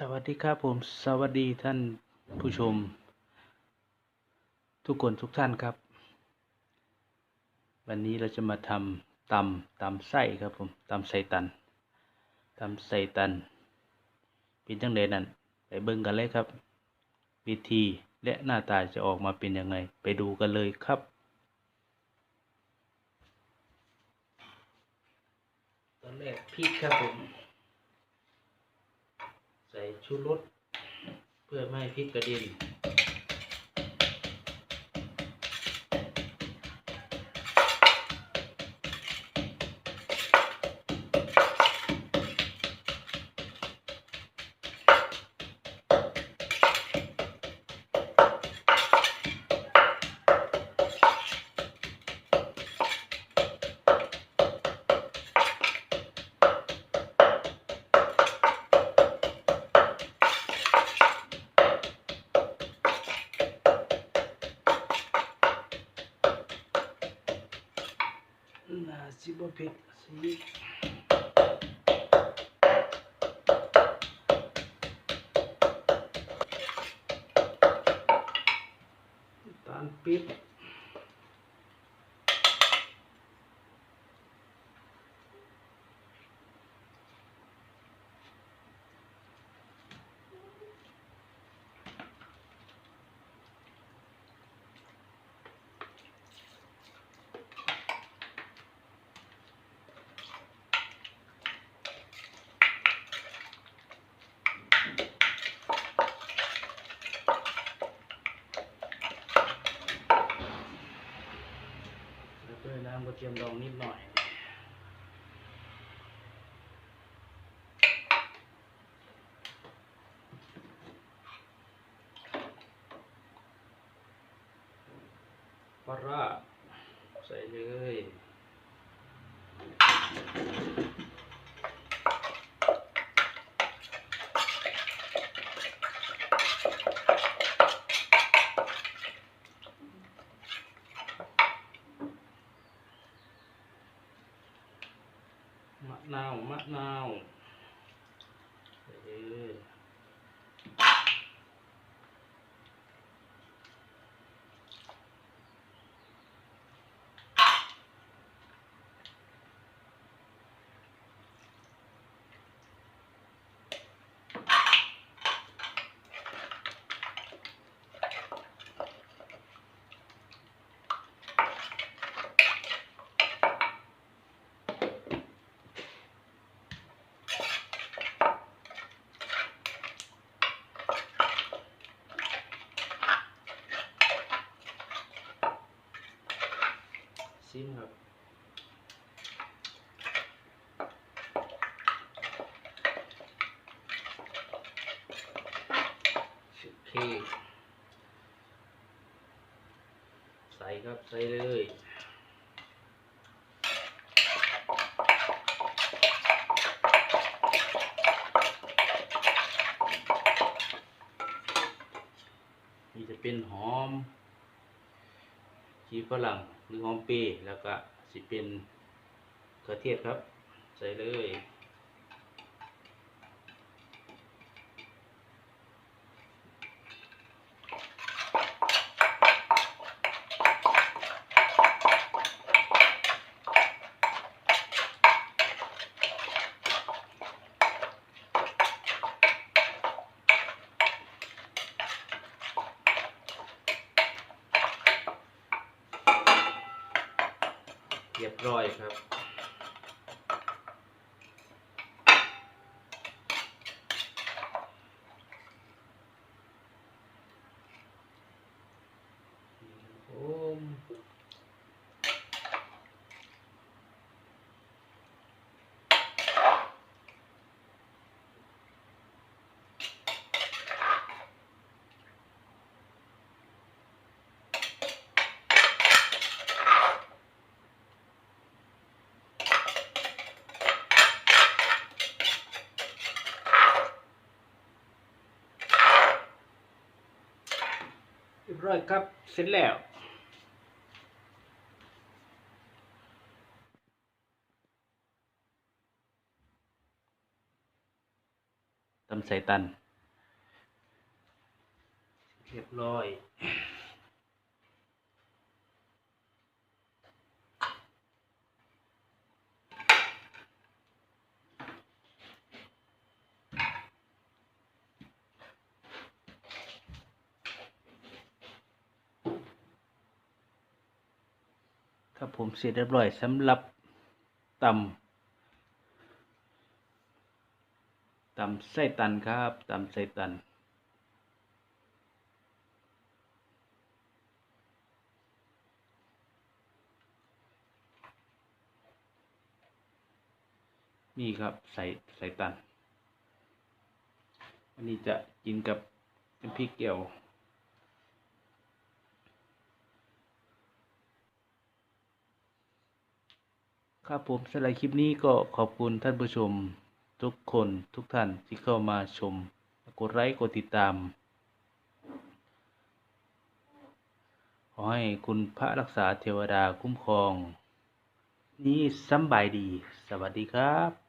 สวัสดีครับผม สวัสดีท่านผู้ชม ทุกคนทุกท่านครับ วันนี้เราจะมาทำตำตำไส้ครับผมตำไส้ตันตำไส้ตันเป็นจังไดนั่นไปเบิ่งกันเลยครับ วิธีและหน้าตาจะออกมาเป็นยังไง ไปดูกันเลยครับ ตอนแรกพริกครับผม ชูรสเพื่อไม่ให้พริกกระเด็น น่าสิบ่เผ็ดสิน้ำตาลปี๊บแล้ว กระเทียมดองนิดหน่อยปลาร้าใส่เลย นาว มะนาวใส่เลย ซิมครับโอเคใส่ครับ ใส่เลยนี่จะเป็นหอม ชีฝรั่งหรือหอมเปรแล้วก็สิเป็นกระเทียมครับ ใส่เลย เรียบร้อยครับ บร้อยครับ เสร็จแล้ว ตำใส่ตัน เรียบร้อย ครับผมเสร็จเรียบร้อยสำหรับตำตำไส้ตันครับตำไส้ตันนี่ครับใส่ใส่ตัน อันนี้จะกินกับน้ำพริกเกี่ยว ครับผมสำหรับคลิปนี้ก็ขอบคุณท่านผู้ชมทุกคนทุกท่านที่เข้ามาชม กดไลค์กดติดตาม ขอให้คุณพระรักษาเทวดาคุ้มครอง นี้สำบายดี สวัสดีครับ